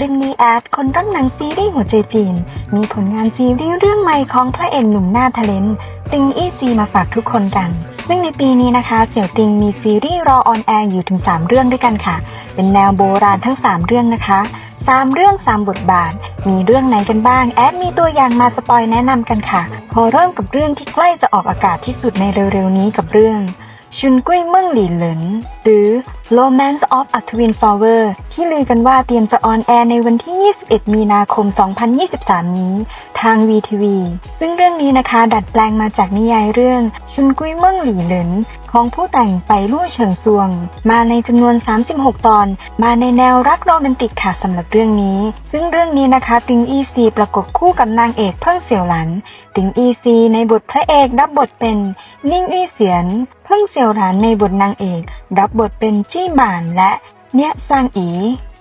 ลิปนี้แอดคนรักหนังซีรีส์หัวใจจีน มีผลงานซีรีส์เรื่องใหม่ของพระเอกหนุ่มหน้าทะเลนติงอี้ซีมาฝากทุกคนกัน ซึ่งในปีนี้นะคะ เสี่ยวติงมีซีรีส์รอออนแอร์อยู่ถึง 3 เรื่องด้วยกันค่ะ เป็นแนวโบราณทั้ง 3 เรื่องนะคะสามเรื่องสามบทบาท มีเรื่องไหนกันบ้าง แอดมีตัวอย่างมาสปอยแนะนำกันค่ะ พอเริ่มกับเรื่องที่ใกล้จะออกอากาศที่สุดในเร็วๆนี้กับเรื่องชุนกุ้ยเมืองหลีเหลินหรือ Romance of a Twin Flower ที่ลือกันว่าเตรียมจะออนแอร์ในวันที่ 21 มีนาคม 2023 นี้ ทาง VTV ซึ่งเรื่องนี้นะคะ ดัดแปลงมาจากนิยายเรื่อง ชุนกุ้ยเมืองหลีเหลิน ของผู้แต่งไปลู่เฉิงซวง มาในจำนวน 36 ตอน มาในแนวรักโรแมนติกค่ะสำหรับเรื่องนี้ ซึ่งเรื่องนี้นะคะติงอีซีประกบคู่กับนางเอกเพิ่งเสี่ยวหลันติงอีซีในบทพระเอกรับบทเป็นนิ่งอี้เสียน เพิ่งเสี่ยวหลานในบทนางเอก รับบทเป็นจี้หมานและเนียซางอี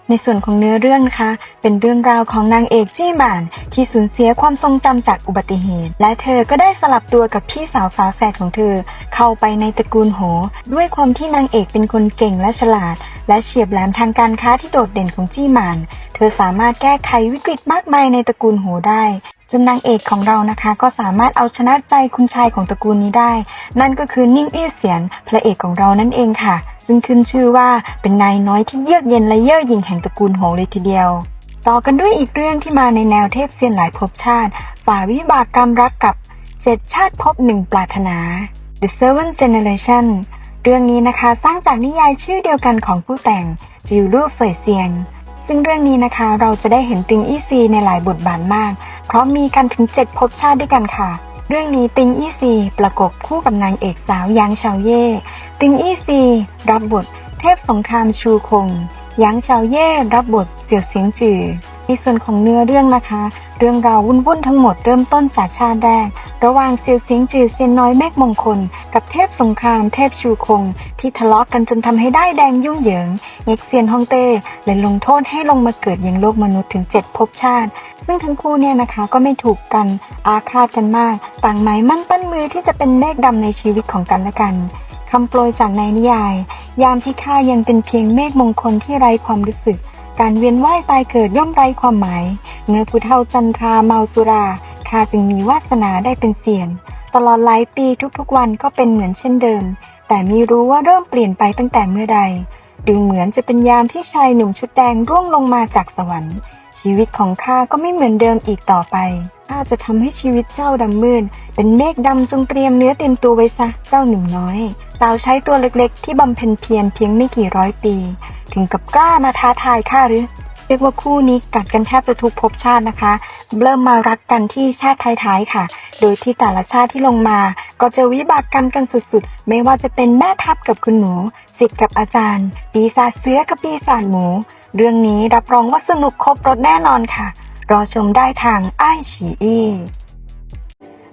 ในส่วนของเนื้อเรื่องนะคะ เป็นเรื่องราวของนางเอกจี้หมาน ที่สูญเสียความทรงจำจากอุบัติเหตุ และเธอก็ได้สลับตัวกับพี่สาวฝาแฝดของเธอ เข้าไปในตระกูลโห ด้วยความที่นางเอกเป็นคนเก่งและฉลาด และเฉียบแหลมทางการค้าที่โดดเด่นของจี้หมาน อสามารถแก้ไขวิกฤตมากมายในตระกูลโหได้ จนนางเอกของเรานะคะก็สามารถเอาชนะใจคุณชายของตระกูลนี้ได้ นั่นก็คือนิ่งอี้เสียนพระเอกของเรานั่นเองค่ะ ซึ่งขึ้นชื่อว่าเป็นนายน้อยที่เยือกเย็นและเย่อหยิ่งแห่งตระกูลโหงเลยทีเดียว ต่อกันด้วยอีกเรื่องที่มาในแนวเทพเซียนหลายภพชาติ ฝ่าวิบากกรรมรักกับเจ็ดชาติภพหนึ่งปรารถนา The Seven Generation เรื่องนี้นะคะสร้างจากนิยายชื่อเดียวกันของผู้แต่งจิวลู่เฟยเซียง ซึ่งเรื่องนี้นะคะเราจะได้เห็นติงอี้ซีในหลายบทบาทมาก เพราะมีกันถึง 7ภพชาติด้วยกันค่ะ เรื่องนี้ติงอี้ซีประกบคู่กับนางเอกสาวยางเฉาเย่ ติงอี้ซีรับบท เทพสงครามชูคงยางเฉาเย่รับบทเสี่ยวเสียงจือ ในส่วนของเนื้อเรื่องนะคะ เรื่องราววุ่นๆทั้งหมดเริ่มต้นจากชาติแรกระหว่างเสี่ยวเสียงจือเซียนน้อยเมฆมงคล กับเทพสงครามเทพชูคง ที่ทะเลาะกันจนทำให้ได้แดงยุ่งเหยิงเง็กเซียนฮ่องเต้เลยลงโทษให้ลงมาเกิดยังโลกมนุษย์ถึง 7 ภพชาติ ซึ่งทั้งคู่เนี่ยนะคะก็ไม่ถูกกันอาฆาตกันมาก ต่างหมายมั่นปั้นมือที่จะเป็นเมฆดำในชีวิตของกันและกัน คำโปรยจากในนิยาย ยามที่ข้ายังเป็นเพียงเมฆมงคลที่ไร้ความรู้สึก การเวียนว่ายตายเกิดย่อมไร้ความหมาย เมื่อผู้เฒ่าจันทราเมาสุราข้าจึงมีวาสนาได้เป็นเสียน ตลอดหลายปีทุกๆวันก็เป็นเหมือนเช่นเดิม แต่ไมีรู้ว่าเริ่มเปลี่ยนไปตั้งแต่เมื่อใด ดูเหมือนจะเป็นยามที่ชายหนุ่มชุดแดงร่วงลงมาจากสวรรค์ ชีวิตของข้าก็ไม่เหมือนเดิมอีกต่อไป ข้าจะทำให้ชีวิตเจ้าดำมืด เป็นเมฆดำจงเตรียมเนื้อเตรียมตัวไว้ซะ เจ้าหนุ่มน้อย สาวใช้ตัวเล็กๆ ที่บำเพ็ญเพียรเพียงไม่กี่ร้อยปี ถึงกับกล้ามาท้าทายข้าหรือ เรียกว่าคู่นี้กัดกันแทบจะทุกภพชาตินะคะ เริ่มมารักกันที่ชาติท้ายๆค่ะ โดยที่แต่ละชาติที่ลงมา ก็จะวิบากกรรมกันสุดๆ ไม่ว่าจะเป็นแม่ทัพกับคุณหนูศิษย์กับอาจารย์ ปีศาจเสือกับปีศาจหมู เรื่องนี้รับรองว่าสนุกครบรถแน่นอนค่ะ รอชมได้ทางไอฉีอี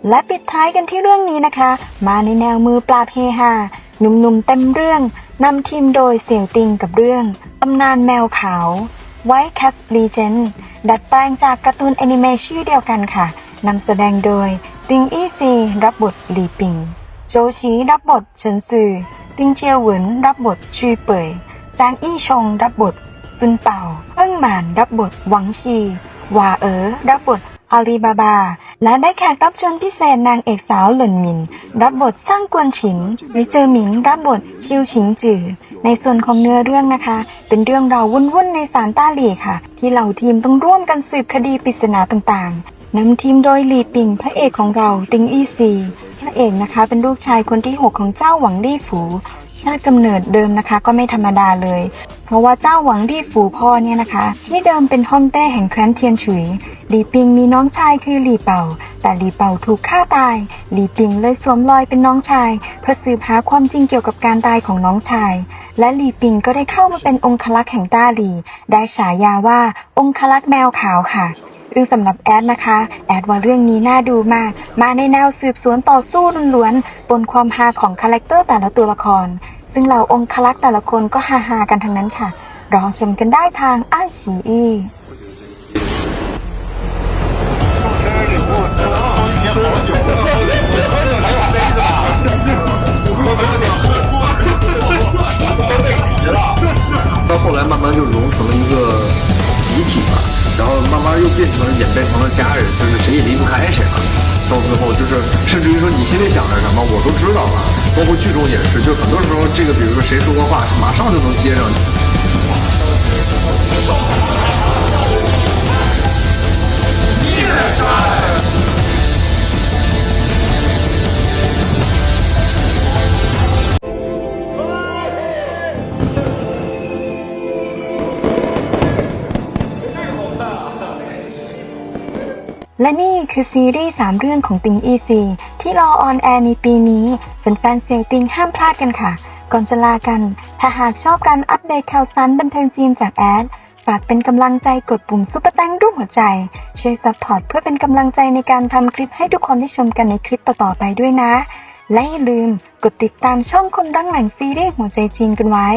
และปิดท้ายกันที่เรื่องนี้นะคะ มาในแนวมือปลาเพฮาหนุ่มๆเต็มเรื่องนำทีมโดยเสี่ยวติงกับเรื่องตำนานแมวขาว White Cat Legend ดัดแปลงจากการ์ตูนแอนิเมชันชื่อเดียวกันค่ะนำแสดงโดยติงอี้ซีรับบทหลีปิง โจชีรับบทเฉินซือติงเจียวเหวินรับบทชีเป่ยจางอี้ชงรับบท ซุนเป่าเอิ้งหมานรับบทหวังชีหวาเอ๋อรับบทอาลีบาบา และได้แขกรับเชิญพิเศษนางเอกสาวหลินหมิน รับบทสร้างกวนฉินวิเจอหมิงรับบทชิวฉิงจือในส่วนของเนื้อเรื่องนะคะ เป็นเรื่องราววุ่นๆในศาลต้าหลี่ค่ะ ที่เหล่าทีมต้องร่วมกันสืบคดีปริศนาต่างๆนำทีมโดยหลีปิงพระเอกของเราติงอี้ซีพระเอกนะคะ เป็นลูกชายคนที่หกของเจ้าหวังลี่ฝู ชาติกำเนิดเดิมนะคะ ก็ไม่ธรรมดาเลย เพราะว่าเจ้าหวังลี่ฝูพ่อเนี่ยนะคะ ที่เดิมเป็นฮ่องเต้แห่งแคว้นเทียนฉุยหลีปิงมีน้องชายคือหลีเป่า แต่หลีเป่าถูกฆ่าตายหลีปิงเลยสวมรอยเป็นน้องชาย เพื่อสืบหาความจริงเกี่ยวกับการตายของน้องชาย และหลีปิงก็ได้เข้ามาเป็นองคลักษ์แห่งต้าหลี ได้ฉายาว่าองคลักษ์แมวขาวค่ะ ซึ่งสำหรับแอดนะคะ แอดว่าเรื่องนี้น่าดูมาก มาในแนวสืบสวนต่อสู้ล้วนๆบนความฮาของคาแรคเตอร์แต่ละตัวละคร ซึ่งเหล่าองคลักษ์แต่ละคนก็ฮาๆกันทั้งนั้นค่ะ รอชมกันได้ทางอ้ายฉีอี 然后慢慢又变成演变成了家人就是谁也离不开谁了到最后就是甚至于说你心里想着什么我都知道了。包括剧中也是就很多时候这个比如说谁说过话马上就能接上去。 และนี่คือซีรีส์ 3 เรื่องของติงอีซีที่รอออนแอร์ในปีนี้แฟนๆเสียงติงห้ามพลาดกันค่ะ ก่อนจะลากัน ถ้าหากชอบการอัปเดตข่าวสารบันเทิงจีนจากแอดฝากเป็นกำลังใจกดปุ่มซุปเปอร์แตงรูปหัวใจ ช่วยซัพพอร์ตเพื่อเป็นกำลังใจในการทำคลิปให้ทุกคนได้ชมกันในคลิปต่อๆไปด้วยนะ และอย่าลืมกดติดตามช่องคนรักหนังซีรีส์หัวใจจีนกันไว้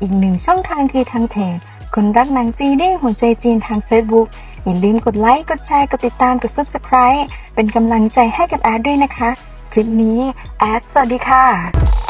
อีกหนึ่งช่องทางคือทางเพจคนรักหนังซีรีส์หัวใจจีนทาง Facebook อย่าลืมกดไลค์ กดแชร์ กดติดตาม กด Subscribe เป็นกำลังใจให้กับแอดด้วยนะคะ คลิปนี้แอดสวัสดีค่ะ